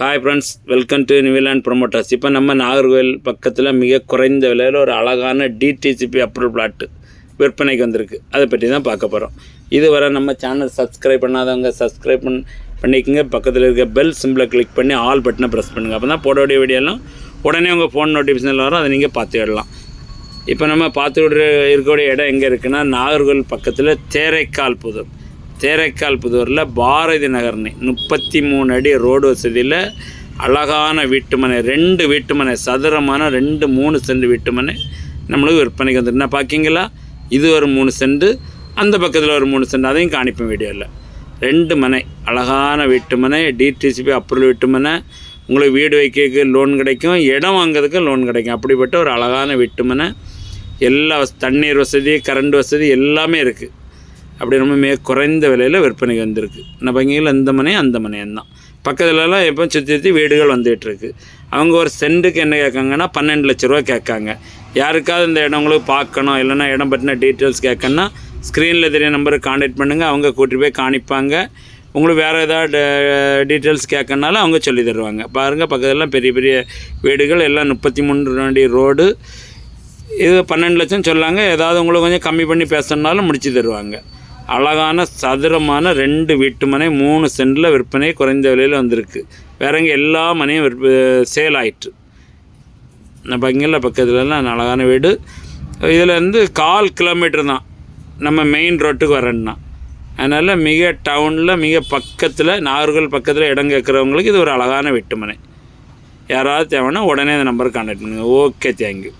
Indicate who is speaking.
Speaker 1: Hi friends welcome to Newland promoters இப்போ நம்ம நாகர்கோவில் பக்கத்தில் மிக குறைந்த விலையில் ஒரு அழகான டிடிசிபி அப்ரூவல் பிளாட்டு விற்பனைக்கு வந்திருக்கு. அதை பற்றி தான் பார்க்க போகிறோம் இதுவரை நம்ம சேனல் சப்ஸ்கிரைப் பண்ணாதவங்க சப்ஸ்கிரைப் பண் பண்ணிக்கோங்க. பக்கத்தில் இருக்க பெல் சிம்பிளை கிளிக் பண்ணி ஆல் பட்டனை ப்ரெஸ் பண்ணுங்கள் அப்போ தான் போடக்கூடிய வீடியோலாம் உடனே உங்கள் ஃபோன் நோட்டிஃபிகேஷன் வரும். அதை நீங்கள் பார்த்து விடலாம். இப்போ நம்ம பார்த்து விடுற இருக்கக்கூடிய இடம் எங்கே இருக்குன்னா நாகர்கோவில் பக்கத்தில் தேரைக்கால் புதூர். தேரைக்கால் புதூரில் பாரதி நகர்னு முப்பத்தி மூணு அடி ரோடு வசதியில் அழகான வீட்டுமனை ரெண்டு வீட்டுமனை சதுரமான ரெண்டு மூணு சென்ட் வீட்டுமனை நம்மளுக்கு விற்பனைக்கு வந்துருக்கு. என்ன பார்க்கிங்களா? இது ஒரு மூணு சென்ட் அந்த பக்கத்தில் ஒரு மூணு சென்ட் அதையும் காணிப்பேன் வீடியோவில் ரெண்டு மனை அழகான வீட்டுமனை டிடிசிபி அப்ரூவல் வீட்டுமனை. உங்களுக்கு வீடு வைக்கிறதுக்கு லோன் கிடைக்கும் இடம் வாங்குறதுக்கு லோன் கிடைக்கும். அப்படிப்பட்ட ஒரு அழகான வீட்டுமனை. எல்லா தண்ணீர் வசதி கரண்ட் வசதி எல்லாமே இருக்குது அப்படி ரொம்ப மிக குறைந்த விலையில் விற்பனைக்கு வந்திருக்கு. நம்ம பங்கியில் இந்த மனை அந்த மனையும் தான். பக்கத்துலலாம் எப்போ சுற்றி சுற்றி வீடுகள் வந்துகிட்ருக்கு அவங்க ஒரு சென்ட்டுக்கு என்ன கேட்காங்கன்னா பன்னெண்டு லட்ச ரூபா கேட்காங்க. யாருக்காவது இந்த இடங்களுக்கு பார்க்கணும் இல்லைன்னா இடம் பற்றின டீட்டெயில்ஸ் கேட்கணுன்னா ஸ்க்ரீனில் தெரிய நம்பருக்கு காண்டாக்ட் பண்ணுங்கள் அவங்க கூட்டிகிட்டு போய் காணிப்பாங்க. உங்களுக்கு வேறு ஏதாவது டீட்டெயில்ஸ் கேட்கணுனாலும் அவங்க சொல்லி தருவாங்க. பாருங்கள் பக்கத்துலலாம் பெரிய பெரிய வீடுகள் எல்லாம் முப்பத்தி மூணு அடி ரோடு. இது பன்னெண்டு லட்சம் சொல்லாங்க. ஏதாவது உங்களுக்கு கொஞ்சம் கம்மி பண்ணி பேசணுன்னாலும் முடிச்சு தருவாங்க. அழகான சதுரமான ரெண்டு வீட்டு மனை மூணு சென்டில் விற்பனை குறைந்த விலையில் வந்திருக்கு. வேறங்க எங்கே எல்லா மனையும் விற்ப சேல் ஆயிட்டு நம்ம இங்கெல்லாம் பக்கத்துலலாம் அழகான வீடு. இதில் வந்து கால் கிலோமீட்டர் தான். நம்ம மெயின் ரோட்டுக்கு வரேன்னா அதனால் மிக டவுனில் மிக பக்கத்தில் நாகர்கள் பக்கத்தில் இடம் கேட்குறவங்களுக்கு இது ஒரு அழகான வீட்டுமனை யாராவது தேவைன்னா உடனே இந்த நம்பருக்கு கான்டாக்ட் பண்ணுங்கள் ஓகே தேங்க்யூ